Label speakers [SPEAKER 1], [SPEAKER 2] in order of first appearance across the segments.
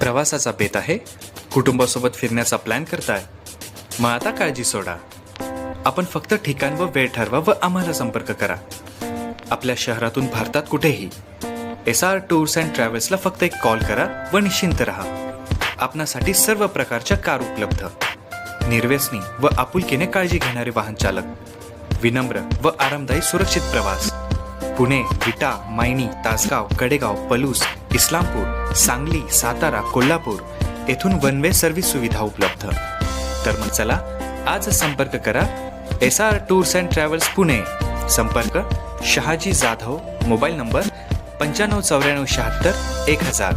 [SPEAKER 1] प्रवासाचा बेत आहे कुटुंबासोबत फिरण्याचा प्लॅन करताय. मग आता काळजी सोडा. आपण फक्त ठिकाण व वेळ ठरवा व आम्हाला संपर्क करा. आपल्या शहरातून भारतात कुठेही एस आर टूर्स अँड ट्रॅव्हल्सला फक्त एक कॉल करा व निश्चिंत राहा. आपणासाठी सर्व प्रकारच्या कार उपलब्ध. निर्व्यसनी व आपुलकीने काळजी घेणारे वाहन चालक विनम्र व आरामदायी सुरक्षित प्रवास. पुणे विटा मायनी तासगाव कडेगाव पलूस इस्लामपूर सांगली सातारा कोल्हापूर येथून वन वे सर्व्हिस सुविधा उपलब्ध. तर मग चला आज संपर्क करा S R tours and travels Pune. संपर्क शहाजी जाधव मोबाईल नंबर पंच्याण्णव चौऱ्याण्णव शहात्तर एक हजार.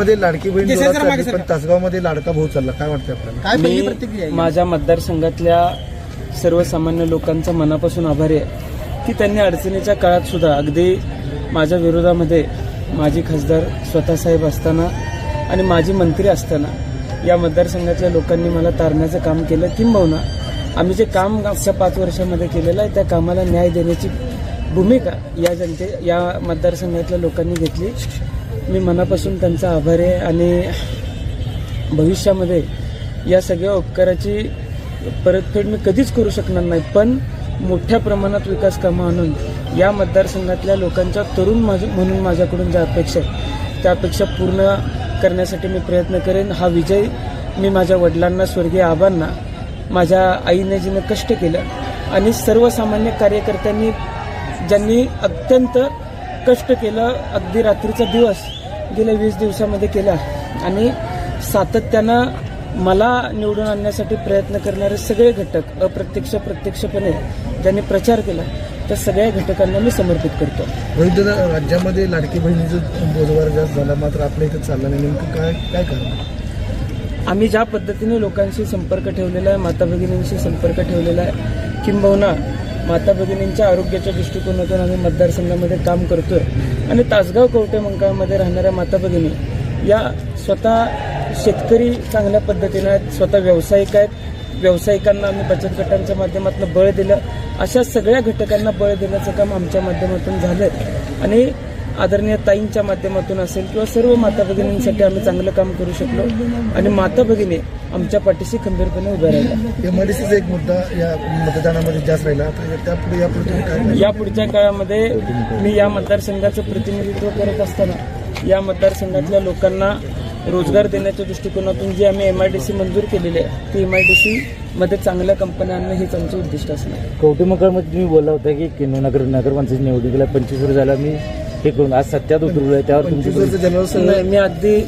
[SPEAKER 2] मध्ये लाडकी बहीण
[SPEAKER 3] केसरी
[SPEAKER 2] जोरात
[SPEAKER 3] जरा मागे
[SPEAKER 2] चालली, पण
[SPEAKER 3] सरका.
[SPEAKER 2] तासगावमध्ये लाडका भाऊ चालला काय वाटतं आपल्याला
[SPEAKER 3] काय पहिली
[SPEAKER 4] मी
[SPEAKER 3] प्रतिक्रिया आहे?
[SPEAKER 4] माझ्या मतदारसंघातल्या सर्वसामान्य लोकांचा मनापासून आभारी आहे की त्यांनी अडचणीच्या काळात सुद्धा अगदी माझ्या विरोधामध्ये माजी खासदार स्वतःसाहेब असताना आणि माजी मंत्री असताना या मतदारसंघातल्या लोकांनी मला तारण्याचं काम केलं किंबहुना आम्ही जे काम मागच्या पाच वर्षामध्ये केलेलं आहे त्या कामाला न्याय देण्याची भूमिका या जनते या मतदारसंघातल्या लोकांनी घेतली. मी मनापासून त्यांचा आभार आहे आणि भविष्यामध्ये या सगळ्या उपकाराची परतफेड मी कधीच करू शकणार नाही पण मोठ्या प्रमाणात विकास कामं आणून या मतदारसंघातल्या लोकांच्या तरुण माझ म्हणून माझ्याकडून ज्या अपेक्षा आहेत त्या अपेक्षा पूर्ण करण्यासाठी मी प्रयत्न करेन. हा विजय मी माझ्या वडिलांना स्वर्गीय आबांना माझ्या आईने जिनं कष्ट केलं आणि सर्वसामान्य कार्यकर्त्यांनी ज्यांनी अत्यंत कष्ट केलं अगदी रात्रीचा दिवस गेल्या वीस दिवसामध्ये केला. आणि सातत्यानं मला निवडून आणण्यासाठी प्रयत्न करणारे सगळे घटक अप्रत्यक्ष प्रत्यक्षपणे ज्यांनी प्रचार केला त्या सगळ्या घटकांना मी समर्पित करतो.
[SPEAKER 2] रोहित दादा राज्यामध्ये लाडकी बहिणीचं बोजवार जास्त झाला मात्र आपल्या इथं चालला नाही. नेमकं काय काय कारण?
[SPEAKER 4] आम्ही ज्या पद्धतीने लोकांशी संपर्क ठेवलेला आहे माता भगिनींशी संपर्क ठेवलेला आहे किंबहुना माता भगिनींच्या आरोग्याच्या दृष्टिकोनातून आम्ही मतदारसंघामध्ये काम करतोय. आणि तासगाव कवटे मंकाळमध्ये राहणाऱ्या माता भगिनी या स्वतः शेतकरी चांगल्या पद्धतीनं आहेत स्वतः व्यावसायिक आहेत. व्यावसायिकांना आम्ही बचत गटांच्या माध्यमातून बळ दिलं. अशा सगळ्या घटकांना बळ देण्याचं काम आमच्या माध्यमातून झालं आणि आदरणीय ताईंच्या माध्यमातून असेल किंवा सर्व माता भगिनींसाठी आम्ही चांगलं काम करू शकलो आणि माता भगिनी आमच्या पाठीशी खंबीरपणे उभ्या राहिल्या
[SPEAKER 2] एमआयडीसीचा एक मुद्दा या मतदानामध्ये जास्त राहिला?
[SPEAKER 4] या पुढच्या काळामध्ये मी या मतदारसंघाचं प्रतिनिधित्व करत असताना या मतदारसंघातल्या लोकांना रोजगार देण्याच्या दृष्टिकोनातून जी आम्ही एमआयडीसी मंजूर केलेली आहे ती एमआयडीसी मध्ये चांगल्या कंपन्या आणणं हेच आमचं उद्दिष्ट असणार.
[SPEAKER 5] कौटुंबिकमध्ये तुम्ही बोलला होता की किनो नगर नगरपंचायत निवडणुकीला पंचवीस वर्ष झाला मी हे करून आज सत्यात उतरलो आहे त्यावर तुमची
[SPEAKER 4] मी अगदी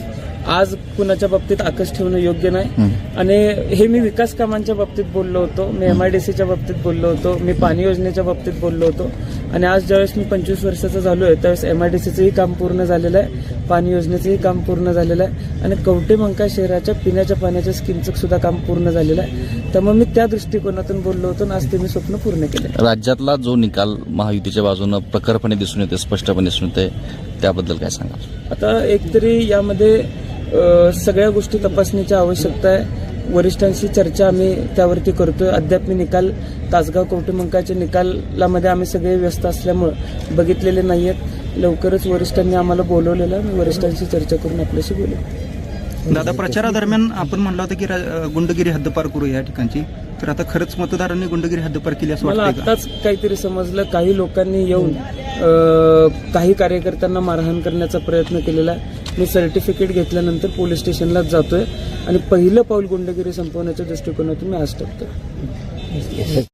[SPEAKER 4] आज कुणाच्या बाबतीत आकश ठेवणं योग्य नाही. आणि हे मी विकास कामांच्या बाबतीत बोललो होतो. मी एमआयडीसीच्या बाबतीत बोललो होतो. मी पाणी योजनेच्या बाबतीत बोललो होतो. आणि आज ज्यावेळेस मी पंचवीस वर्षाचा झालो आहे त्यावेळेस एमआयडीसीचंही काम पूर्ण झालेलं आहे. पाणी योजनेचंही काम पूर्ण झालेलं आहे. आणि कवटे मंका शहराच्या पिण्याच्या पाण्याच्या स्कीमचं सुद्धा काम पूर्ण झालेलं आहे. त्यामुळे मी त्या दृष्टिकोनातून बोललो होतो आणि आज ते मी स्वप्न पूर्ण केले
[SPEAKER 6] राज्यातला जो निकाल महायुतीच्या बाजूनं प्रखरपणे दिसून येते स्पष्टपणे दिसून येते त्याबद्दल काय सांगाल?
[SPEAKER 4] आता एकतरी यामध्ये सगळ्या गोष्टी तपासणीची आवश्यकता आहे. वरिष्ठांशी चर्चा आम्ही त्यावरती करतोय. अद्याप मी निकाल तासगाव कवटेमंकाच्या निकालामध्ये आम्ही सगळे व्यस्त असल्यामुळं बघितलेले नाही आहेत लवकरच वरिष्ठांनी आम्हाला बोलवलेलं मी वरिष्ठांशी चर्चा करून आपल्याशी बोलू.
[SPEAKER 3] दादा प्रचारादरम्यान आपण म्हणलं होतं की गुंडगिरी हद्दपार करू या ठिकाणची. तर आता खरंच मतदारांनी गुंडगिरी हद्दपार केली असं
[SPEAKER 4] मला आताच काहीतरी समजलं. काही लोकांनी येऊन काही कार्यकर्त्यांना मारहाण करण्याचा प्रयत्न केलेला आहे. मी सर्टिफिकेट घेतल्यानंतर पोलीस स्टेशनलाच जातोय आणि पहिलं पाऊल गुंडगिरी संपवण्याच्या दृष्टिकोनातून मी आज टाकतोय